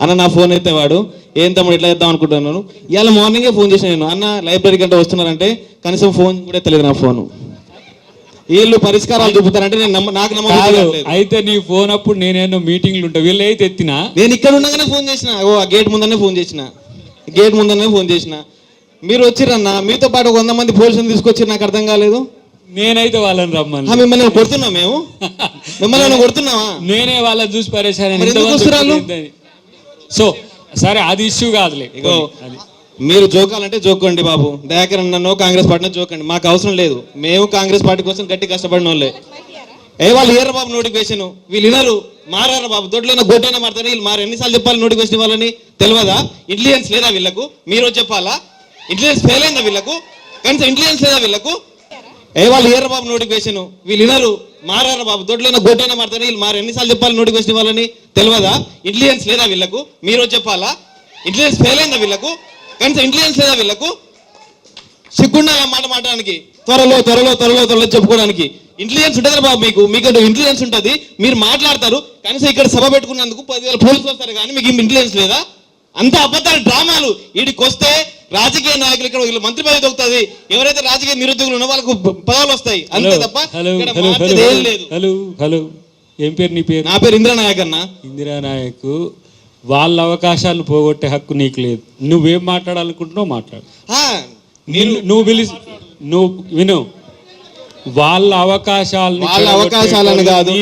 అన్న నా ఫోన్ ఎత్తేవాడు ఏం తమ్ముడు ఇట్లా చేద్దాం అనుకుంటున్నాను? ఇవాళ మార్నింగే ఫోన్ చేసిన నేను. అన్న లైబ్రరీ కంటే వస్తున్నారంటే కనీసం ఫోన్ కూడా ఎత్తలేదు నా ఫోన్ వీళ్ళు పరిష్కారాలు చూపుతారంటే నేను నమ్మ నాకు నమ్మకం. అయితే నీ ఫోన్ అప్పుడు నేనేదో మీటింగ్లు ఉంటా? వీళ్ళు అయితే ఎత్తినా? నేను ఇక్కడ ఉండగానే ఫోన్ చేసిన. ఓ ఆ గేట్ ముందనే ఫోన్ చేసిన. గేట్ ముందనే ఫోన్ చేసిన. మీరు వచ్చిరన్న. మీతో పాటు ఒక వంద మంది పోలీసులు తీసుకొచ్చి నాకు అర్థం కాలేదు. నేనైతే వాళ్ళని రమ్మని. మిమ్మల్ని కొడుతున్నాం మేము? మిమ్మల్ని కొడుతున్నావా? నేనే వాళ్ళని చూసి పరేశాను? సో సరే అది ఇష్యూ కాదులే. మీరు జోకాలంటే జోకండి బాబు. దయాకర్ నన్ను కాంగ్రెస్ పార్టీని జోకండి మాకు అవసరం లేదు. మేము కాంగ్రెస్ పార్టీ కోసం గట్టి కష్టపడిన వాళ్ళే. ఏ వాళ్ళు ఏర్ర బాబు నోటిఫికేషన్ వీళ్ళు వినరు మారారు బాబు? దొడ్లైనా గొడ్డైనా మారుతారు? వీళ్ళు మారు ఎన్నిసార్లు చెప్పాలి నోటిఫికేషన్ ఇవ్వాలని తెలియదా? ఇంటెలిజెన్స్ లేదా వీళ్ళకు? మీరు చెప్పాలా? ఇంటెలిజెన్స్ ఫెయిల్ అయిందా వీళ్ళకు? కనీసం ఇంటెలిజెన్స్ లేదా వీళ్ళకు? ఏ వాళ్ళు ఏర్ర బాబు నోటిఫికేషన్ వీళ్ళు వినరు మారారా బాబు? దొడ్లైనా గొడ్డైనా మారుతారు? వీళ్ళు మారు ఎన్నిసార్లు చెప్పాలి నోటిఫికేషన్ వాళ్ళని? తెలియదా? ఇంటెలిజెన్స్ లేదా వీళ్ళకు? మీరు చెప్పాలా? ఇంటెలిజెన్స్ ఫెయిల్ అయిందా వీళ్ళకు? కనీసం ఇంటెలిజెన్స్ లేదా వీళ్ళకు? సిగ్గుండా మాట మాట్లాడడానికి? త్వరలో త్వరలో త్వరలో త్వరలో చెప్పుకోవడానికి. ఇంటెలిజెన్స్ ఉంటుంది బాబు మీకు? మీకు ఇంటెలిజెన్స్ ఉంటుంది. మీరు మాట్లాడతారు. కనీసం ఇక్కడ సభ పెట్టుకున్నందుకు పదివేల పోలీసులు వస్తారు కానీ మీకు ఇంటెలిజెన్స్ లేదా? అంత అబద్ధాలు డ్రామాలు. వీడికి వస్తే రాజకీయ నాయకులు ఇక్కడ వీళ్ళు మంత్రి పదవి దొరుకుతుంది. ఎవరైతే రాజకీయ నిరుద్యోగులు ఉన్నో వాళ్ళకు పదవులు వస్తాయి. అంతే తప్ప హలో హలో ఏం పేరు నీ పేరు? నా పేరు ఇంద్ర నాయక్ అన్న. ఇందిరా నాయక్ వాళ్ళ అవకాశాలు పోగొట్టే హక్కు నీకు లేదు. నువ్వేం మాట్లాడాలనుకుంటున్నావు మాట్లాడు. నువ్వు పిలిచి నువ్వు విను. వాళ్ళ అవకాశాలను వాళ్ళ అవకాశాలను కాదు.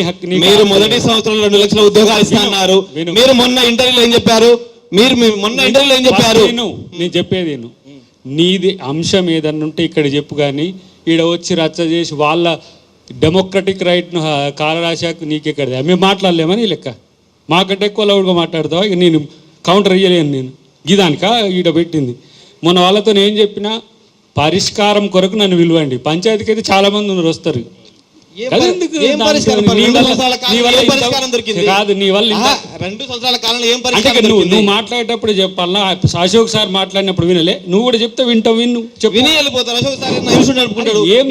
మీరు మొదటి. సంవత్సరంలో రెండు లక్షల ఉద్యోగాలు ఇస్తా అన్నారు. మీరు మొన్న ఇంటర్వ్యూలో ఏం చెప్పారు? మీరు మొన్న ఇంటర్వ్యూలో ఏం చెప్పారు? నేను చెప్పేది నీది అంశం ఏదన్నా ఉంటే ఇక్కడ చెప్పు కానీ ఈడ వచ్చి రచ్చ చేసి వాళ్ళ డెమోక్రటిక్ రైట్ను కాలరాశాకు నీకెక్కడిది మేము మాట్లాడలేమని లెక్క? మాకంటే ఎక్కువ లౌడ్గా మాట్లాడతావా? ఇక నేను కౌంటర్ ఇయ్యలేను నేను. గిదానికా ఈడ పెట్టింది. మొన్న వాళ్ళతో ఏం చెప్పినా పరిష్కారం కొరకు నన్ను విలువండి పంచాయతీకి అయితే చాలా మంది ఉన్నారు వస్తారు. కాదు నీ వల్ల రెండు సంవత్సరాల కాలంలో ఏం ఇక్కడ నువ్వు మాట్లాడేటప్పుడు చెప్పాలా? అశోక్ సార్ మాట్లాడినప్పుడు వినలే. నువ్వు కూడా చెప్తే వింటావు విను చెప్పు. విని వెళ్ళిపోతారు. అశోక్ సార్ నడుపుకుంటాడు ఏం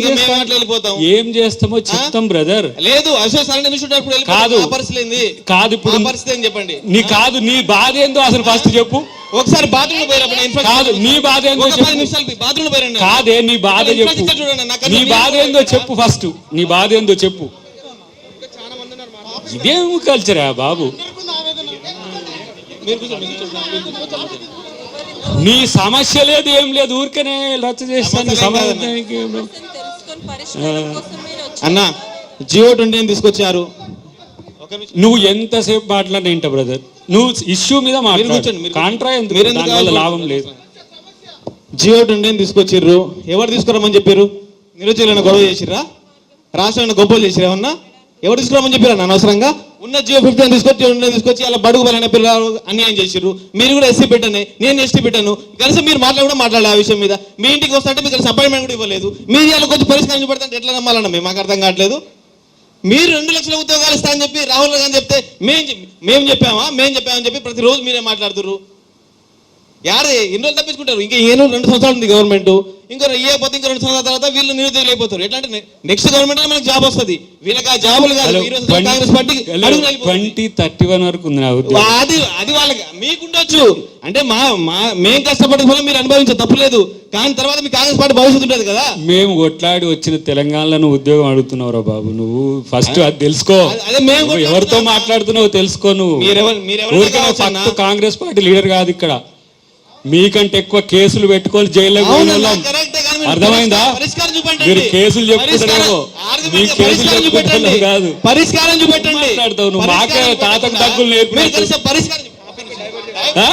వెళ్ళిపోతాం. చేస్తామో చెప్తాం బ్రదర్ లేదు అశోక్ సార్. కాదు. పరిస్థితి కాదు ఇప్పుడు పరిస్థితి ఏం చెప్పండి? నీ కాదు నీ బాధ ఏందో అసలు ఫస్ట్ చెప్పు. ఒకసారి బాత్రూమ్ పోయినప్పుడు ఇన్ఫెక్షన్ కాదు, నీ బాధ ఏందో ఒక చెప్పు. పది నిమిషాలు బాత్రూమ్ కాదే నీ బాధ చెప్పు. నీ బాధ ఏందో చెప్పు ఫస్ట్ నీ బాధ ఏందో చెప్పు. ఇదేం కల్చరా బాబు. నీ సమస్య లేదు ఏం లేదు ఊరికనే రచ్చ చేస్తాను. సమాధానానికి అన్న జియో ట్వంటీ తీసుకొచ్చారు. నువ్వు ఎంతసేపు మాట్లాడినా ఏంట బ్రదర్ నువ్వు ఇష్యూ మీద మీరు మాట్లాడు. కూర్చోండి, మీరు కాంట్రా ఎందుకు? మీరు ఎందుకు దానివల్ల కావాలి? లాభం లేదు. జియో ట్వంటీ తీసుకొచ్చిర్రు. ఎవరు తీసుకురమ్మని చెప్పారు నిరుద్యోగులను గొడవ చేసిర్రా? రాష్ట్రాన్ని గొప్పలు చేసిర్రా ఏమన్నా? ఎవరు తీసుకురామని చెప్పారా అనవసరంగా? ఉన్న జియో ఫిఫ్టీన్ తీసుకొచ్చి ఉన్న తీసుకొచ్చి అలా బడుగు బలైన పిల్లలు అన్యాయం చేసిర్రు. మీరు కూడా ఎస్సీ పెట్టాను నేను ఎస్టీ పెట్టాను. కలిసి మీరు మాట్లాడి కూడా మాట్లాడాలి ఆ విషయం మీద. మీ ఇంటికి వస్తుంటే మీకు కలిసి అపాయింట్మెంట్ కూడా ఇవ్వలేదు. మీరు ఇలా కొంచెం పరిష్కారం చూపెడతాంటే ఎట్లా నమ్మాలన్నా మేము? మాకు అర్థం కావట్లేదు. మీరు రెండు లక్షల ఉద్యోగాలు ఇస్తా అని చెప్పి రాహుల్ గాంధీ చెప్తే మేం మేము చెప్పామా? మేము చెప్పామని చెప్పి ప్రతిరోజు మీరే మాట్లాడుతున్నారు యారు ఎన్ని రోజులు తప్పించుకుంటారు? ఇంకా ఏను రెండు సంవత్సరాలు ఉంది గవర్నమెంట్ ఇంకో ఏ పోతే ఇంకో రెండు సంవత్సరాల తర్వాత వీళ్ళు నిరుద్యోగులు అయిపోతారు. ఎట్లా అంటే నెక్స్ట్ గవర్నమెంట్ మనకు జాబ్ వస్తుంది. వీళ్ళకి ఆ జాబులు కాదు. కాంగ్రెస్ పార్టీకి. ట్వంటీ థర్టీ వన్ వరకు ఉంది అది అది వాళ్ళకి మీకుండొచ్చు. అంటే మా మా మేము కష్టపడే ఫలం మీరు అనుభవించే తప్పులేదు కానీ తర్వాత మీ కాంగ్రెస్ పార్టీ భవిష్యత్తు ఉంటుంది కదా. మేము కొట్లాడి వచ్చిన తెలంగాణలో నువ్వు ఉద్యోగం అడుగుతున్నావురా బాబు. నువ్వు ఫస్ట్ అది తెలుసుకో. ఎవరితో మాట్లాడుతున్నావో తెలుసుకో నువ్వు. కాంగ్రెస్ పార్టీ లీడర్ కాదు ఇక్కడ. మీకంటే ఎక్కువ కేసులు పెట్టుకొని జైల్లో అర్థమైందా. మీరు కేసులు ఆర్గ్యుమెంట్ మీ కేసులు చెప్పుకుంటారు. కాదు. పరిష్కారం చూపెట్టండి. నువ్వు. మాకే తాతకు దగ్గులు. ఆ?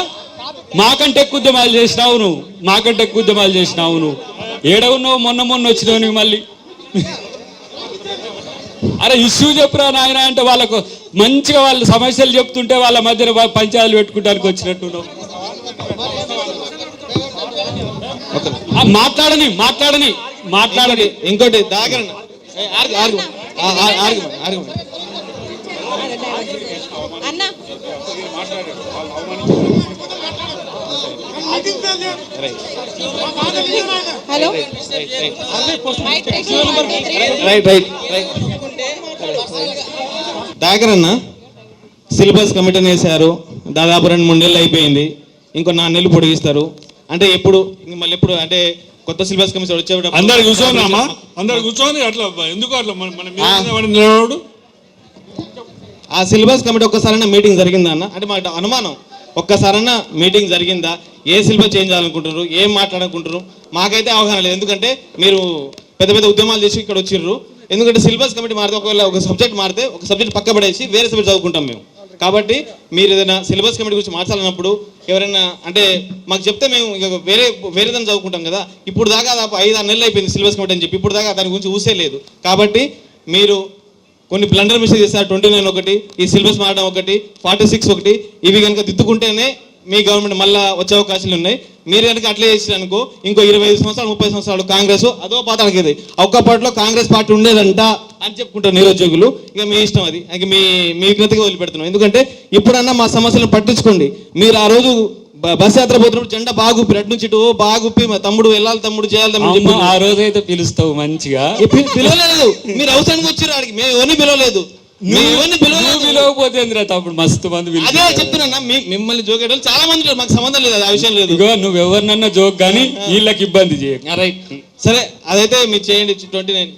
మాకంటే ఎక్కువ ఉద్యమాలు చేసినావు నువ్వు. మాకంటే ఎక్కువ ఉద్యమాలు చేసినావు నువ్వు. ఏడ ఉన్నావు? మొన్న మొన్న వచ్చినావు నువ్వు మళ్ళీ. అరే ఇష్యూ చెప్పురా నాయన అంటే వాళ్ళకు మంచిగా వాళ్ళు సమస్యలు చెప్తుంటే వాళ్ళ మధ్యన పంచాయతీలు పెట్టుకోవడానికి వచ్చినట్టు ఉన్నావు ఆ, మాట్లాడని మాట్లాడని మాట్లాడని. ఇంకోటి దాగర ఆర్గు ఆర్గు. ఆ- ఆ- ఆర్గు ఆర్గు. అన్న. హలో. Right right. దాగరన్న సిలబస్ కమిటీని వేశారు దాదాపు రెండు మూడు నెలలు అయిపోయింది. ఇంకో నాలుగు నెలలు పొడిగిస్తారు. అంటే ఎప్పుడు మళ్ళీ ఎప్పుడు అంటే కొత్త సిలబస్ కమిషన్ వచ్చేటప్పుడు అందరు కూర్చోండి అందరు కూర్చొని అట్లా ఎందుకు అట్లా? నిలబడి ఆ. సిలబస్ కమిటీ ఒక్కసారైనా మీటింగ్ జరిగిందా అన్న? అంటే మాకు అనుమానం. ఒక్కసారైనా మీటింగ్ జరిగిందా? ఏ సిలబస్ చేంజ్ చేయాలనుకుంటున్నారు? ఏం మాట్లాడాలనుకుంటున్నారు? మాకైతే అవగాహన లేదు. ఎందుకంటే మీరు పెద్ద పెద్ద ఉద్యమాలు చేసి ఇక్కడ వచ్చిర్రు. ఎందుకంటే సిలబస్ కమిటీ మారితే ఒకవేళ ఒక సబ్జెక్ట్ మారితే ఒక సబ్జెక్ట్ పక్క పడేసి వేరే సబ్జెక్ట్ చదువుకుంటాం మేము. కాబట్టి మీరు ఏదైనా సిలబస్ కమిటీ గురించి మార్చాలన్నప్పుడు ఎవరైనా అంటే మాకు చెప్తే మేము ఇక వేరే వేరే దాన్ని చదువుకుంటాం కదా. ఇప్పుడు దాకా దాదాపు ఐదు ఆరు నెలలు అయిపోయింది సిలబస్ కమిటీ అని చెప్పి. ఇప్పుడు దాకా దాని గురించి ఊసే లేదు. కాబట్టి మీరు కొన్ని బ్లండర్ మిస్టేక్ చేస్తారు ట్వంటీ నైన్ ఒకటి ఈ సిలబస్ మారడం ఒకటి ఫార్టీ సిక్స్ ఒకటి ఇవి కనుక దిద్దుకుంటేనే మీ గవర్నమెంట్ మళ్ళా వచ్చే అవకాశాలు ఉన్నాయి. మీరు కనుక అట్లే చేసిన అనుకో ఇంకో ఇరవై ఐదు సంవత్సరాలు ముప్పై సంవత్సరాలు కాంగ్రెస్ అదో పాతానికి ఇది ఒక్కపాటిలో కాంగ్రెస్ పార్టీ ఉండేదంట అని చెప్పుకుంటారు నిరుద్యోగులు. ఇక మీ ఇష్టం అది. ఇక మీ మీ విజ్ఞతగా వదిలిపెడుతున్నాం. ఎందుకంటే ఇప్పుడన్నా మా సమస్యలను పట్టించుకోండి. మీరు ఆ రోజు బస్ యాత్ర పోతున్నప్పుడు జెండా బాగుప్పి రెడ్ నుంచి ఓ బాగుప్పి మా తమ్ముడు వెళ్ళాలి తమ్ముడు చేయాలి తమ్ముడు ఆ రోజైతే పిలుస్తావు మంచిగా. పిలవలేదు. మీరు అవసరానికి వచ్చారు ఆడికి. మేము ఎవరిని పిలవలేదు. పిలవకపోతే తప్పుడు మస్తు మంది అదే చెప్తున్నా మిమ్మల్ని జోకేటోళ్ళు చాలా మంది. మాకు సంబంధం లేదు ఆ విషయం లేదు. ఇగో నువ్వు ఎవరినన్నా జోక్ కానీ వీళ్ళకి ఇబ్బంది చేయకు. రైట్. సరే అదైతే మీరు చేయండి ట్వంటీ నైన్.